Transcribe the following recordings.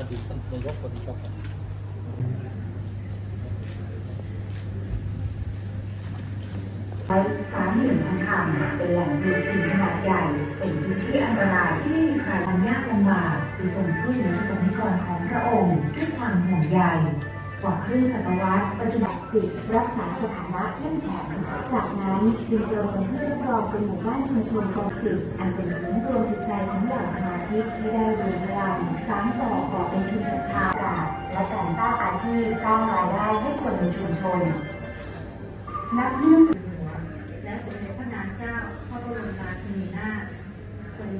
วัสดีท่านนายกสวัสดีครับใช้สามเหลี่ยมทองคำเป็นแหล่งดูดฝิ่นขนาดใหญ่ เป็นพื้นที่อันตรายที่ไม่มีใครทำยากลำบากหรือส่งช่วยเหลือประสบนิกรของพระองค์ด้วยความห่วงใย กว่าครึ่งศตวรรษปัจจุบันสิรักษาสถานะเข้มแข็ง จากนั้นจึงประเมินเพื่อรับรองเป็นหมู่บ้านชุมชนกองสิทธิ์อันเป็นศูนย์รวมจิตใจของเหล่าสมาชิกที่ได้รวมพลังสานต่อก่อเป็นทุนศรัทธาการและการสร้างอาชีพสร้างรายได้ให้คนในชุมชน นับเนื่องและสมเด็จพระนางเจ้าพระบรมราชินีนาถทรง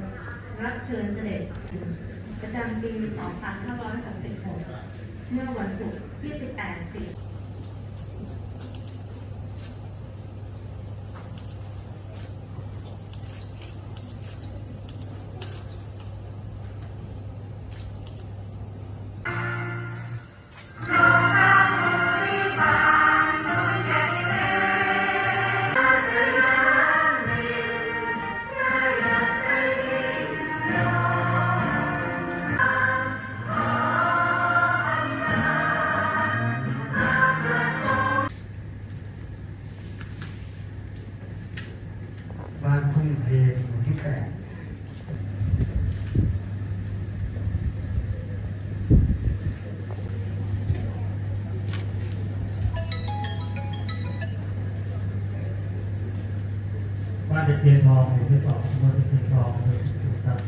รับเชิญเสด็จประจำปี 2566 เมื่อวันศุกร์ที่ 18 สิงบ้ บ้านตะเคียนทองหมู่ที่สองบ้านตะเคียนทองหมู่ที่สิบครับ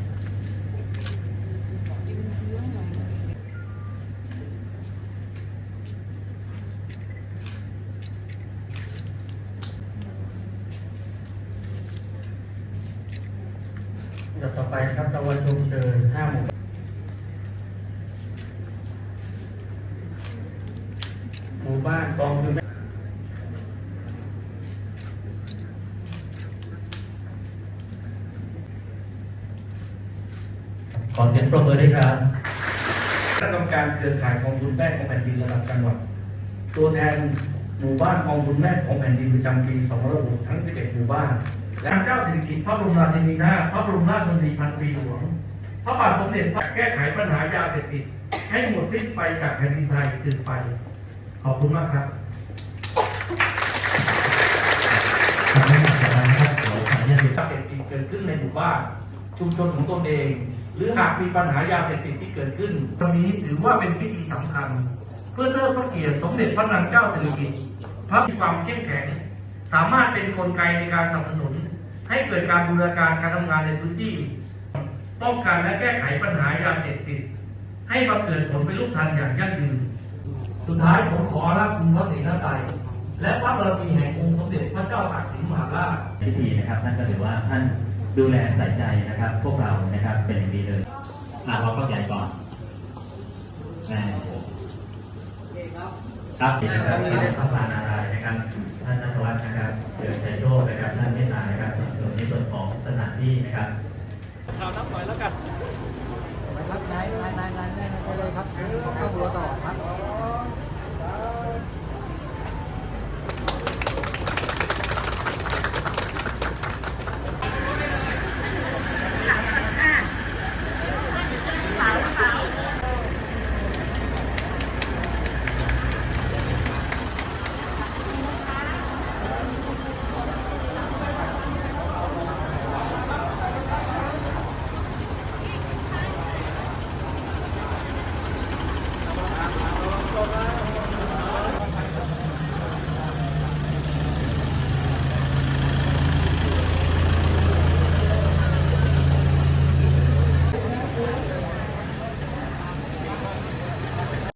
ลำ ดับต่อไปนะครับตะวันชมเชยห้าหมู่หมู่บ้านกองทุนขอเสียงปรบมือด้วยครับคณะกรรมการเครือข่ายกองทุนแม่ของแผ่นดินระดับจังหวัด ตัวแทนหมู่บ้านกองทุนแม่ของแผ่นดินประจำปี2566ทั้ง 11 หมู่บ้าน และเจ้าสิริกิติ์พระบรมราชินีนาถพระบรมราชชนนีพันปีหลวง พระบาทสมเด็จพระแก้ไขปัญหายาเสพติดให้หมดสิ้นไปจากแผ่นดินไทยสืบไป ขอบคุณมากครับขอบคุณมากครับขออนุญาตยาเสพติดเกิดขึ้นในหมู่บ้านชุมชนของตนเอง หรือหากมีปัญหายาเสพติดที่เกิดขึ้นวันนี้ถือว่าเป็นพิธีสำคัญ เพื่อเทิดพระเกียรติสมเด็จพระนางเจ้าสิริกิติ์พระมีความเข้มแข็ง สามารถเป็นนกลไกในการสนับสนุน ให้เกิดการบูรณาการการทำงานในพื้นที่ป้องกันและแก้ไขปัญหายาเสพติด ให้มาเกิดผลเป็นรูปธรรมอย่างยั่งยืน สุดท้ายผมขอรับคุณพระศรีนาไตยและพระบารมีแห่งองค์สมเด็จพระเจ้าตากสินมหาราชพิธีนะครับท่านก็ถือว่าท่านดูแลใส่ใจนะครับ พวกเรานะครับเป็นอย่างดีเลยอะเราก็ใหญ่ก่อนอ่ครับนี่นครับที่ได้พระานารา ที่นะครับข่าวน้ำหน่อยแล้วกันไปครับนายนายนายนายไปเลยครับข้าวหัวต่อ